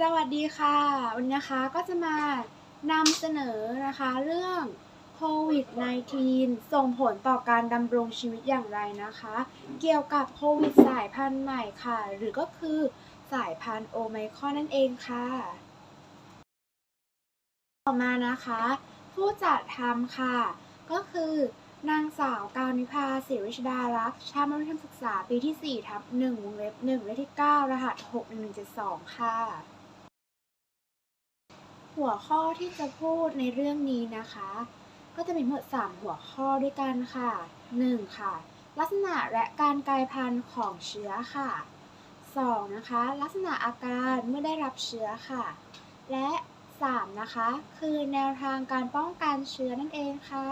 สวัสดีค่ะ วันนี้นะคะก็จะมานำเสนอนะคะเรื่องโควิด -19 ส่งผลต่อการดำรงชีวิตอย่างไรนะคะ เกี่ยวกับโควิดสายพันธุ์ใหม่ค่ะ หรือก็คือสายพันธุ์โอไมครอนนั่นเองค่ะ ต่อมานะคะ ผู้จัดทำค่ะ ก็คือนางสาวการนิพาศิริชดารักษ์ชาติมัธยศึกษาปีที่ 4 ทับ1วงเล็บ1เลขที่ 9 รหัส 6172 ค่ะ หัวข้อที่จะพูดในเรื่องนี้นะคะ ก็จะมีทั้งหมด 3 หัวข้อด้วยกันค่ะ 1. ค่ะ ลักษณะและการกลายพันธุ์ของเชื้อค่ะ 2. นะคะ ลักษณะอาการเมื่อได้รับเชื้อค่ะ และ 3. นะคะ คือแนวทางการป้องกันเชื้อนั่นเองค่ะ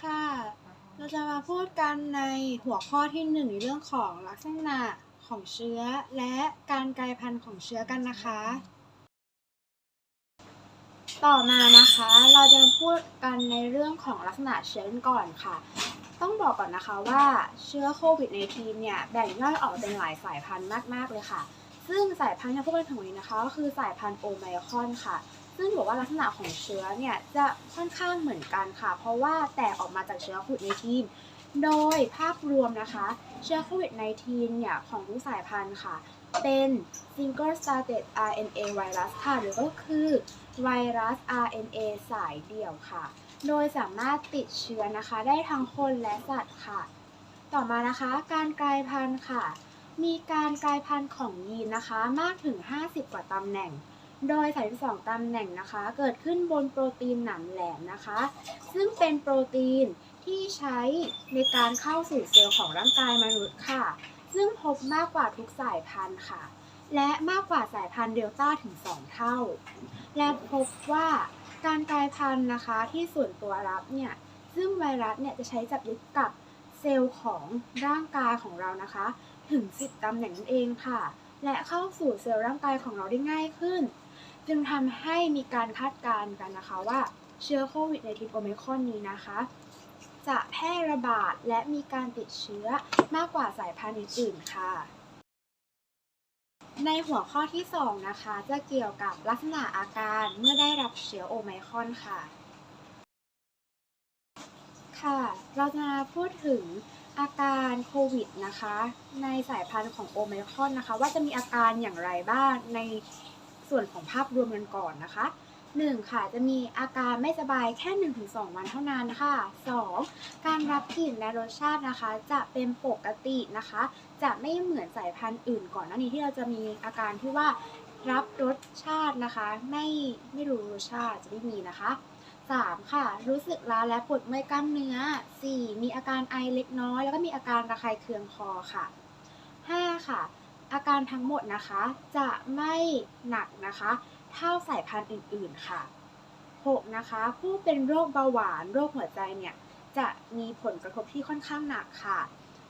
ค่ะ เราจะมาพูดกันในหัวข้อที่หนึ่งในเรื่องของลักษณะของเชื้อและการกลายพันธุ์ของเชื้อกันนะคะ ต่อมานะคะเราจะมาพูดกันในเรื่องของลักษณะเชื้อก่อนค่ะ ต้องบอกก่อนนะคะว่าเชื้อโควิด -19 เนี่ยแบ่งย่อยออกเป็นหลายสายพันธุ์มากๆเลยค่ะ ซึ่งสายพันธุ์ที่เราพูดกันถึงวันนี้นะคะก็คือสายพันธุ์โอไมครอนค่ะ ซึ่งบอกว่าลักษณะของเชื้อเนี่ยจะค่อนข้างเหมือนกันค่ะ เพราะว่าแตกออกมาจากเชื้อโควิด -19 โดยภาพรวมนะคะ เชื้อโควิด -19 เนี่ยของทุกสายพันธุ์ค่ะ เป็น single started RNA ไวรัสค่ะ หรือก็คือไวรัส RNA สายเดี่ยวค่ะ โดยสามารถติดเชื้อนะคะ ได้ทั้งคนและสัตว์ค่ะ ต่อมานะคะการกลายพันธุ์ค่ะ มีการกลายพันธุ์ของยีนนะคะมากถึง 50 กว่าตำแหน่งโดย 32 ตำแหน่งนะคะ เกิดขึ้นบนโปรตีนหนามแหลมนะคะ ซึ่งเป็นโปรตีน ที่ใช้ในการเข้าสู่เซลล์ของร่างกายมนุษย์ค่ะ ซึ่งพบมากกว่าทุกสายพันธุ์ค่ะ และมากกว่าสายพันธุ์เดลต้าถึง 2 เท่า และพบว่าการกลายพันธุ์นะคะที่ส่วนตัวรับเนี่ย ซึ่งไวรัสเนี่ยจะใช้จับยึดกับเซลล์ของร่างกายของเรานะคะ ถึง 10ตำแหน่งนั่นเองค่ะ และเข้าสู่เซลล์ร่างกายของเราได้ง่ายขึ้น จึงทำให้มีการคาดการณ์กันนะคะว่าเชื้อโควิดในทิโอไมคอนนี้นะคะ จะแพร่ระบาดและมีการติดเชื้อมากกว่าสายพันธุ์อื่นๆค่ะ ในหัวข้อที่ 2 นะคะ จะเกี่ยวกับลักษณะอาการเมื่อได้รับเชื้อโอไมครอนค่ะ ค่ะ เราจะพูดถึงอาการโควิดนะคะ ในสายพันธุ์ของโอไมครอนนะคะ ว่าจะมีอาการอย่างไรบ้างในส่วนของภาพรวมกันก่อนนะคะ 1. ค่ะจะมีอาการไม่สบายแค่ 1-2 วันเท่านั้นค่ะ 2. การรับกลิ่นและรสชาตินะคะ จะเป็นปกตินะคะ จะไม่เหมือนสายพันธุ์อื่นก่อนหน้านี้ที่เราจะมีอาการที่ว่ารับรสชาตินะคะ ไม่ไม่รู้รสชาติจะไม่มีนะคะ 3. ค่ะ รู้สึกล้าและปวดเมื่อยกล้ามเนื้อ 4. มีอาการไอเล็กน้อย แล้วก็มีอาการระคายเคืองคอค่ะ 5. ค่ะ อาการทั้งหมดนะคะ จะไม่หนักนะคะ เท่าสายพันธุ์อื่น ๆ ค่ะ 6. นะคะ ผู้เป็นโรคเบาหวาน โรคหัวใจเนี่ยจะมีผลกระทบที่ค่อนข้างหนักค่ะ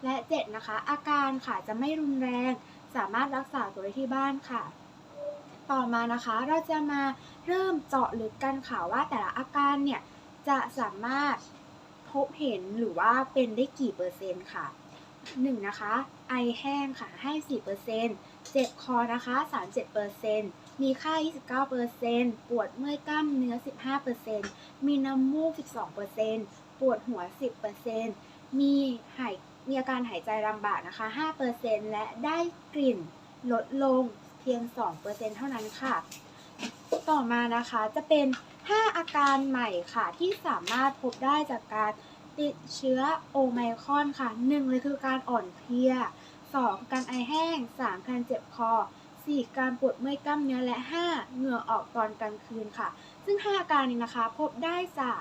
และ 7. นะคะ อาการค่ะจะไม่รุนแรง สามารถรักษาตัวได้ที่บ้านค่ะ ต่อมานะคะเราจะมาเริ่มเจาะลึกกันค่ะว่าแต่ละอาการเนี่ยจะสามารถพบเห็นหรือว่าเป็นได้กี่เปอร์เซ็นต์ค่ะ 1. นะคะ ไอแห้งค่ะ ให้ 4%เจ็บคอนะคะ 37%มีไข้29%ปวดเมื่อยกล้ามเนื้อ 15%มีน้ำมูก 12%ปวดหัว 10%มีหายมีอาการหายใจลำบากนะคะ 5%และได้กลิ่นลดลงเพียง 2%เท่านั้นค่ะ ต่อมานะคะจะเป็น 5 อาการใหม่ค่ะที่สามารถพบได้จากการ ติดเชื้อโอไมครอนค่ะ 1 เลยคือการอ่อนเพลีย 2. การไอแห้ง 3. การเจ็บคอ 4. การปวดเมื่อยกล้ามเนื้อและ 5. เหงื่อออกตอนกลางคืนค่ะ ซึ่ง 5 อาการนี้นะคะพบได้จาก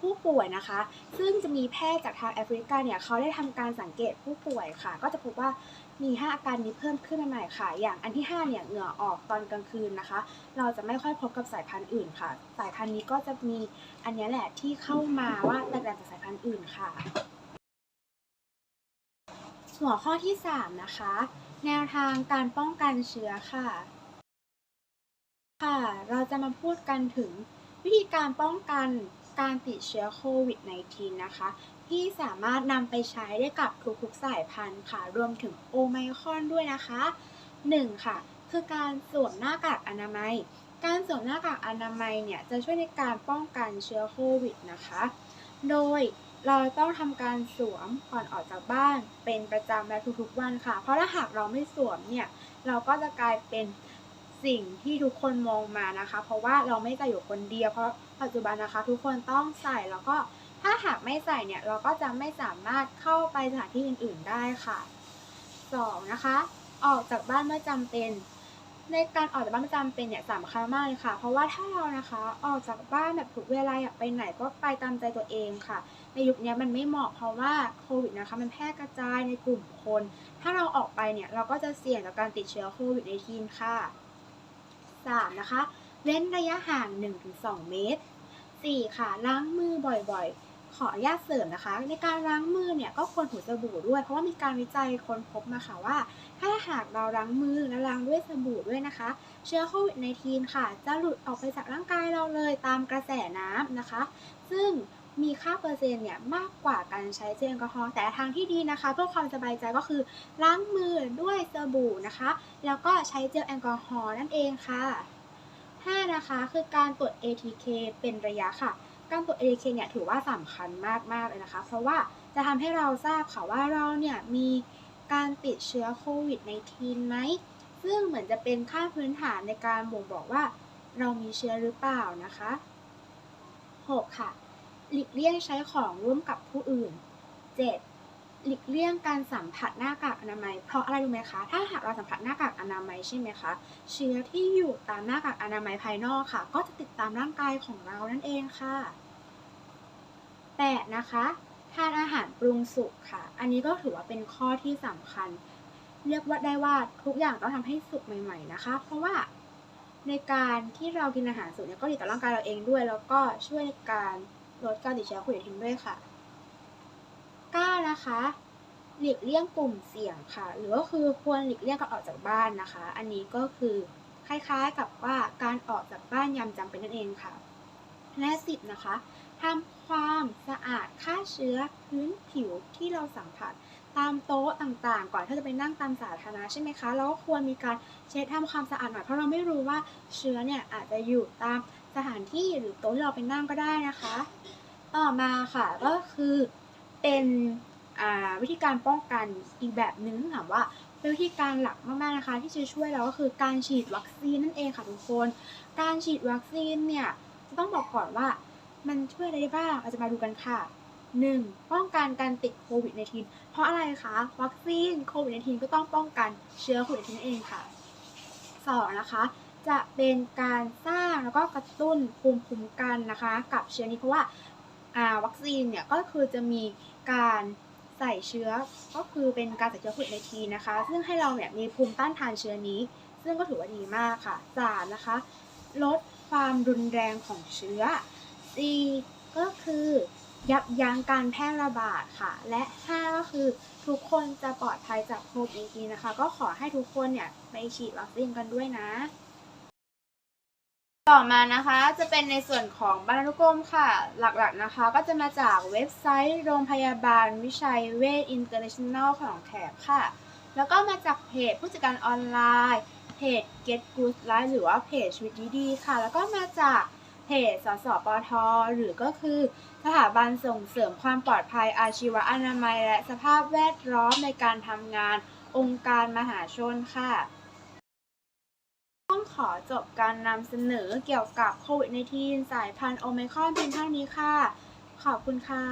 ผู้ป่วยนะคะ ซึ่งจะมีแพทย์จากทางแอฟริกาเนี่ยเขาได้ทำการสังเกตผู้ป่วยค่ะ ก็จะพบว่า มี 5 อาการนี้เพิ่มขึ้นมาใหม่ค่ะ อย่างอันที่ 5 เนี่ยเหงื่อออกตอนกลางคืนนะคะ เราจะไม่ค่อยพบกับสายพันธุ์อื่นค่ะ สายพันธุ์นี้ก็จะมีอันนี้แหละที่เข้ามาว่าแตกต่างจากสายพันธุ์อื่นค่ะ หัวข้อที่ 3 นะคะ แนวทางการป้องกันเชื้อค่ะ ค่ะ เราจะมาพูดกันถึงวิธีการป้องกันการติดเชื้อโควิด -19 นะคะ ที่สามารถนำไปใช้ได้กับทุกๆสายพันธุ์ค่ะ รวมถึงโอไมคอนด้วยนะคะ 1 ค่ะ คือการสวมหน้ากากอนามัย การสวมหน้ากากอนามัยเนี่ยจะช่วยในการป้องกันเชื้อโควิดนะคะ โดยเราต้องทำการสวมก่อนออกจากบ้านเป็นประจำและทุกๆวันค่ะ เพราะถ้าหากเราไม่สวมเนี่ยเราก็จะกลายเป็นสิ่งที่ทุกคนมองมานะคะ เพราะว่าเราไม่ใส่อยู่คนเดียวเพราะปัจจุบันนะคะ ทุกคนต้องใส่แล้วก็ ถ้าหากไม่ใส่เนี่ยเราก็จะไม่สามารถเข้าไปสถานที่อื่น ๆได้ค่ะ 2. นะคะ ออกจากบ้านเมื่อจำเป็น ในการออกจากบ้านประจำเป็นเนี่ยสำคัญมากเลยค่ะ เพราะว่าถ้าเรานะคะออกจากบ้านแบบทุกเวลาอยากไปไหนก็ไปตามใจตัวเองค่ะ ในยุคนี้มันไม่เหมาะเพราะว่าโควิดนะคะมันแพร่กระจายในกลุ่มคน ถ้าเราออกไปเนี่ยเราก็จะเสี่ยงต่อการติดเชื้อโควิดในทีนค่ะ 3. นะคะเว้นระยะห่าง 1-2 เมตร 4. ค่ะ ล้างมือบ่อยๆ ขออนุญาตเสริมนะคะ ในการล้างมือเนี่ยก็ควรถูสบู่ด้วย เพราะว่ามีการวิจัยค้นพบมาค่ะว่า ถ้าหากเราล้างมือและล้างด้วยสบู่ด้วยนะคะ เชื้อโควิดในทีนค่ะ จะหลุดออกไปจากร่างกายเราเลยตามกระแสน้ำนะคะ ซึ่งมีค่าเปอร์เซ็นต์เนี่ยมากกว่าการใช้เจลแอลกอฮอล์แต่ทางที่ดีนะคะ เพื่อความสบายใจก็คือล้างมือด้วยสบู่นะคะ แล้วก็ใช้เจลแอลกอฮอล์นั่นเองค่ะ 5 นะคะ คือการตรวจ ATK เป็นระยะค่ะ การตรวจ ATK เนี่ยถือว่าสำคัญมากๆเลยนะคะ เพราะว่าจะทำให้เราทราบค่ะว่าเราเนี่ยมีการติดเชื้อโควิดในทีนไหม ซึ่งเหมือนจะเป็นค่าพื้นฐานในการบ่งบอกว่าเรามีเชื้อหรือเปล่านะคะ 6. ค่ะ หลีกเลี่ยงใช้ของร่วมกับผู้อื่น 7. หลีกเลี่ยงการสัมผัสหน้ากากอนามัย เพราะอะไรรู้ไหมคะ ถ้าหากเราสัมผัสหน้ากากอนามัยใช่ไหมคะ เชื้อที่อยู่ตามหน้ากากอนามัยภายนอกค่ะ ก็จะติดตามร่างกายของเรานั่นเองค่ะ 8. นะคะทานอาหารปรุงสุกค่ะ อันนี้ก็ถือว่าเป็นข้อที่สำคัญ เรียกว่าได้ว่าทุกอย่างต้องทำให้สุกใหม่ ๆนะคะ เพราะว่าในการที่เรากินอาหารสุกเนี่ยก็ดีต่อร่างกายเราเองด้วย แล้วก็ช่วยในการลดการติดเชื้อโควิดทิ้งด้วยค่ะ นะคะ หลีกเลี่ยงกลุ่มเสี่ยงค่ะ หรือก็คือควรหลีกเลี่ยงการออกจากบ้านนะคะ อันนี้ก็คือคล้ายๆกับว่าการออกจากบ้านยามจำเป็นนั่นเองค่ะ และ 10 นะคะทำความสะอาดฆ่าเชื้อพื้นผิวที่เราสัมผัสตามโต๊ะต่างๆ ก่อนที่จะไปนั่งตามสาธารณะใช่ไหมคะเราก็ควรมีการเช็ดทำความสะอาดหน่อยเพราะเราไม่รู้ว่าเชื้อเนี่ยอาจจะอยู่ตามสถานที่หรือโต๊ะที่เราไปนั่งก็ได้นะคะ ต่อมาค่ะก็คือเป็น วิธีการป้องกันอีกแบบหนึ่งถามว่าเป็นวิธีการหลักมากๆนะคะที่จะช่วยเราก็คือการฉีดวัคซีนนั่นเองค่ะทุกคน การฉีดวัคซีนเนี่ยจะต้องบอกก่อนว่ามันช่วยอะไรได้บ้างเราจะมาดูกันค่ะ 1. ป้องกันการติดโควิด -19 เพราะอะไรคะวัคซีนโควิด -19 ก็ต้องป้องกันเชื้อโควิด -19 นั่นเองค่ะ 2. นะคะจะเป็นการสร้างแล้วก็กระตุ้นภูมิคุ้มกันนะคะ กับเชื้อนี้เพราะว่าวัคซีนเนี่ยก็คือจะมีการ ใส่เชื้อก็คือเป็นการใส่เชื้อโควิด -19 นะคะ ซึ่งให้เราเนี่ยมีภูมิต้านทานเชื้อนี้ ซึ่งก็ถือว่าดีมากค่ะ 3. นะคะ ลดความรุนแรงของเชื้อ 4. ก็คือยับยั้งการแพร่ระบาดค่ะ และ 5 ก็คือทุกคนจะปลอดภัยจากโควิด 19 นะคะ ก็ขอให้ทุกคนเนี่ยไปฉีดวัคซีนกันด้วยนะ ต่อมานะคะจะเป็นในส่วนของบรรณุกรมค่ะ หลักๆนะคะ ก็จะมาจากเว็บไซต์ โรงพยาบาลวิชัยเวชอินเตอร์เนชั่นแนลของแขกค่ะ แล้วก็มาจากเพจผู้จัดการออนไลน์เพจ Get Good Life หรือว่าเพจชีวิตดีๆค่ะ แล้วก็มาจากเพจสสปท หรือก็คือ สถาบันส่งเสริมความปลอดภัยอาชีวอนามัย และสภาพแวดล้อมในการทำงานองค์การมหาชนค่ะ ขอจบการนำเสนอเกี่ยวกับโควิด -19 สายพันธุ์โอไมครอนเพียงเท่านี้ค่ะ ขอบคุณค่ะ